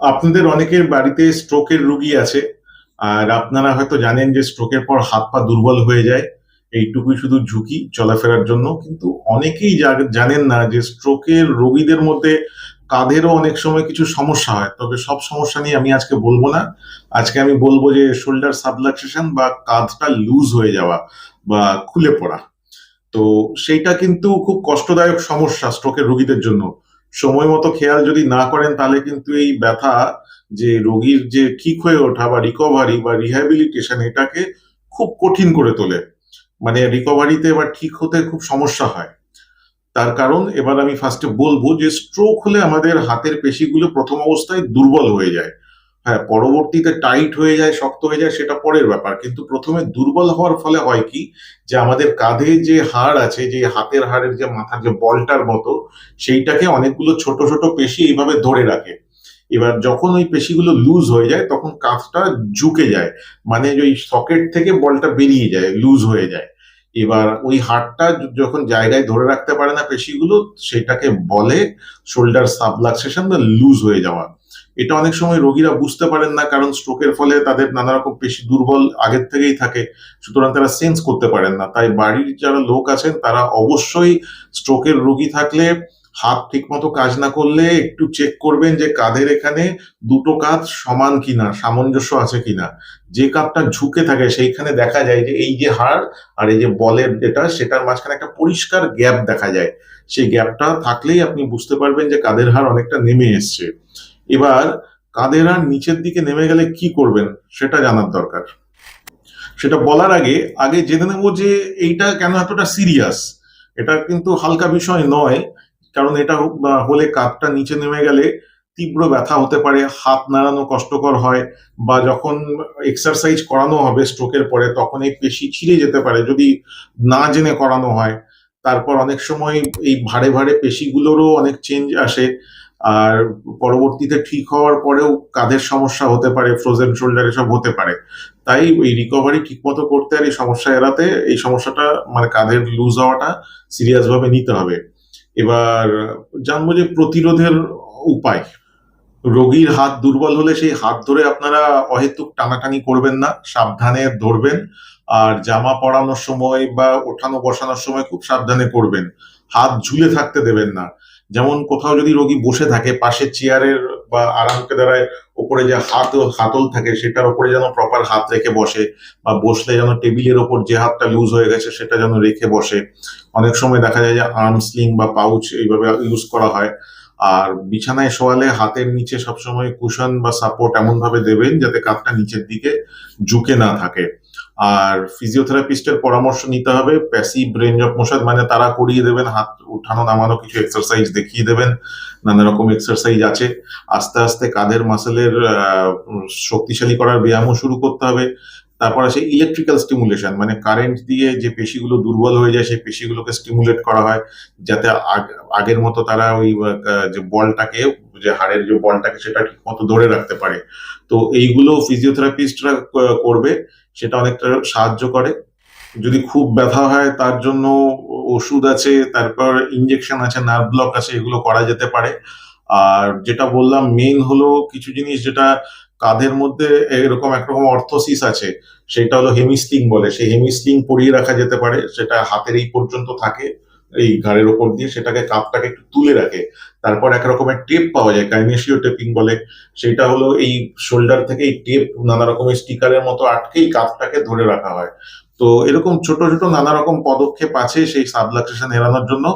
আপনাদের অনেকের বাড়িতে স্ট্রোকের রুগী আছে, আর আপনারা হয়তো জানেন যে স্ট্রোকের পর হাত পা দুর্বল হয়ে যায়, এইটুকুই শুধু ঝুঁকি চলাফেরার জন্য, কিন্তু অনেকেই জানেন না যে স্ট্রোকের রোগীদের মধ্যে কাঁধেরও অনেক সময় কিছু সমস্যা হয়, তবে সব সমস্যা নিয়ে আমি আজকে বলব না। আজকে আমি বলব যে শোল্ডার সাবলাক্সেশন বা কাঁধটা লুজ হয়ে যাওয়া বা খুলে পড়া। তো সেইটা কিন্তু খুব কষ্টদায়ক সমস্যা স্ট্রোকের রোগীদের জন্য। সময় মতো খেয়াল যদি না করেন, তাহলে কিন্তু এই ব্যথা যে রোগীর যে ঠিক হয়ে ওঠা বা রিকভারি বা রিহ্যাবিলিটেশন এটাকে খুব কঠিন করে তোলে। মানে রিকভারিতে বা ঠিক হতে খুব সমস্যা হয়। তার কারণ এবার আমি ফার্স্টে বলব যে স্ট্রোক হলে আমাদের হাতের পেশিগুলো প্রথম অবস্থায় দুর্বল হয়ে যায়। হ্যাঁ পরবর্তীতে টাইট হয়ে যায়, শক্ত হয়ে যায়, সেটা পরের ব্যাপার। কিন্তু প্রথমে দুর্বল হওয়ার ফলে হয় কি, যে আমাদের কাঁধে যে হাড় আছে, যে হাতের হাড়ের যে মাথার যে বলটার মতো, সেইটাকে অনেকগুলো ছোট ছোট পেশি এইভাবে ধরে রাখে। এবার যখন ওই পেশিগুলো লুজ হয়ে যায়, তখন কাঁধটা ঝুঁকে যায়। মানে ওই সকেট থেকে বলটা বেরিয়ে যায় লুজ হয়ে যায়। এবার ওই হাড়টা যখন জায়গায় ধরে রাখতে পারে না পেশিগুলো, সেটাকে বলে শোল্ডার সাবলাক্সেশন বা লুজ হয়ে যাওয়া। এটা অনেক সময় রোগীরা বুঝতে পারেন না, কারণ স্ট্রোকের ফলে তাদের নানা রকম পেশি দুর্বল আগের থেকেই থাকে, সুতরাং তারা সেন্স করতে পারেন না। তাই বাড়ির যারা লোক আছেন, তারা অবশ্যই স্ট্রোকের রোগী থাকলে, হাত ঠিকমতো কাজ না করলে একটু চেক করবেন যে কাঁধের এখানে দুটো কাঁধ সমান কিনা, সামঞ্জস্য আছে কিনা। যে কাঁধটা ঝুঁকে থাকে, সেইখানে দেখা যায় যে এই যে হাড় আর এই যে বলের যেটা, সেটার মাঝখানে একটা পরিষ্কার গ্যাপ দেখা যায়। সেই গ্যাপটা থাকলেই আপনি বুঝতে পারবেন যে কাঁধের হাড় অনেকটা নেমে এসছে। এবার কাঁধের হাড় নিচের দিকে নেমে গেলে কি করবেন সেটা জানার দরকার। সেটা বলার আগে আগে জেনে নেব যে এইটা কেন এতটা সিরিয়াস এটা কিন্তু হালকা বিষয় নয়, কারণ এটা হলে কাঁধটা নিচে নেমে গেলে তীব্র ব্যথা হতে পারে, হাত নাড়ানো কষ্টকর হয়, বা যখন এক্সারসাইজ করানো হবে স্ট্রোকের পরে, তখন এই পেশি ছিঁড়ে যেতে পারে, যদি না জেনে করানো হয়। তারপর অনেক সময় এই ভারে ভারে পেশিগুলোরও অনেক চেঞ্জ আসে আর পরবর্তীতে ঠিক হওয়ার পরেও কাঁধের সমস্যা হতে পারে ফ্রোজেন শোল্ডার এসব হতে পারে। তাই ওই রিকভারি ঠিকমতো করতে আর এই সমস্যা এড়াতে এই সমস্যাটা মানে কাঁধের লুজ হওয়াটা সিরিয়াস ভাবে নিতে হবে। এবার জানব যে প্রতিরোধের উপায়। রোগীর হাত দুর্বল হলে সেই হাত ধরে আপনারা অহেতুক টানাটানি করবেন না, সাবধানে ধরবেন। আর জামা পরানোর সময় বা ওঠানো বসানোর সময় খুব সাবধানে করবেন। হাত ঝুলে থাকতে দেবেন না। যেমন কোথাও যদি রোগী বসে থাকে, পাশে চেয়ারের বা আরামকে দ্বারায় ওপরে যে হাত, হাতল থাকে, সেটার ওপরে যেন প্রপার হাত রেখে বসে বা বসলে যেন টেবিলের ওপর যে হাতটা লুজ হয়ে গেছে, সেটা যেন রেখে বসে। অনেক সময় দেখা যায় যে আর্ম স্লিং বা পাউচ এইভাবে ইউজ করা হয়। আর বিছানায় শোয়ালে হাতের নিচে সবসময় কুশন বা সাপোর্ট এমন ভাবে দেবেন, যাতে কাঁধটা নিচের দিকে ঝুঁকে না থাকে। আর ফিজিওথেরাপিস্টের পরামর্শ নিতে হবে। প্যাসিভ রেঞ্জ অফ মোশন মানে তারা করিয়ে দেবেন, হাত উঠানো নামানো কিছু এক্সারসাইজ দেখিয়ে দেবেন, নানা রকম এক্সারসাইজ আছে। আস্তে আস্তে কাঁধের মাসেলের শক্তিশালী করার ব্যায়ামও শুরু করতে হবে। তারপর আসে ইলেকট্রিক্যাল স্টিমুলেশন মানে কারেন্ট দিয়ে যে পেশিগুলো দুর্বল হয়ে যায়, সেই পেশিগুলোকে স্টিমুলেট করা হয়, যাতে আগ- আগের মতো তারা ওই যে বলটাকে, যে হাড়ের যে বলটাকে সেটা ঠিক মতো ধরে রাখতে পারে। তো এইগুলো ফিজিওথেরাপিস্টরা করবে। সেটা অনেকটা সাহায্য করে। যদি খুব ব্যথা হয়, তার জন্য ওষুধ আছে, তারপর ইঞ্জেকশন আছে নার্ভ ব্লক আছে, এগুলো করা যেতে পারে। আর যেটা বললাম মেইন হলো কিছু জিনিস যেটা কাঁধের মধ্যে এরকম একরকম অর্থোসিস আছে, সেটা হলো হেমিস্লিং বলে। সেই হেমিস্লিং পরিয়ে রাখা যেতে পারে, সেটা হাতের এই পর্যন্ত থাকে। এই ঘাড়ের ওপর দিয়ে সেটাকে কাপটাকে একটু তুলে রাখে। তারপর এক রকমের টেপ পাওয়া যায় কাইনেশিও টেপিং বলে। সেটা হলো এই শোল্ডার থেকে এই টেপ নানা রকমের স্টিকারের মতো আটকেই কাপটাকে ধরে রাখা হয়। তো এরকম ছোট ছোট নানা রকম পদক্ষেপ আছে সেই সাবলাক্সেশন এড়ানোর জন্য।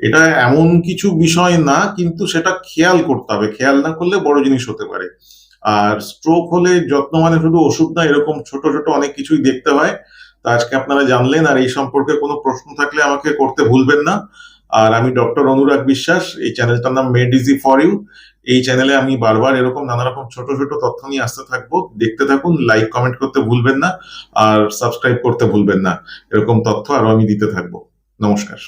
এটা এমন কিছু বিষয় না, কিন্তু সেটা খেয়াল করতে হবে। খেয়াল না করলে বড় জিনিস হতে পারে। আর স্ট্রোক হলে যত্ন মানে শুধু ওষুধ না, এরকম ছোট ছোট অনেক কিছুই দেখতে হয়। তা আজকে আপনারা জানলেন, আর এই সম্পর্কে কোনো প্রশ্ন থাকলে আমাকে করতে ভুলবেন না। আর আমি ডক্টর অনুরাগ বিশ্বাস, এই চ্যানেলটার নাম মেড ইজি ফর ইউ এই চ্যানেলে আমি বারবার এরকম নানা রকম ছোট ছোট তথ্য নিয়ে আসতে থাকব। দেখতে থাকুন লাইক কমেন্ট করতে ভুলবেন না, আর সাবস্ক্রাইব করতে ভুলবেন না। এরকম তথ্য আরও আমি দিতে থাকব। নমস্কার।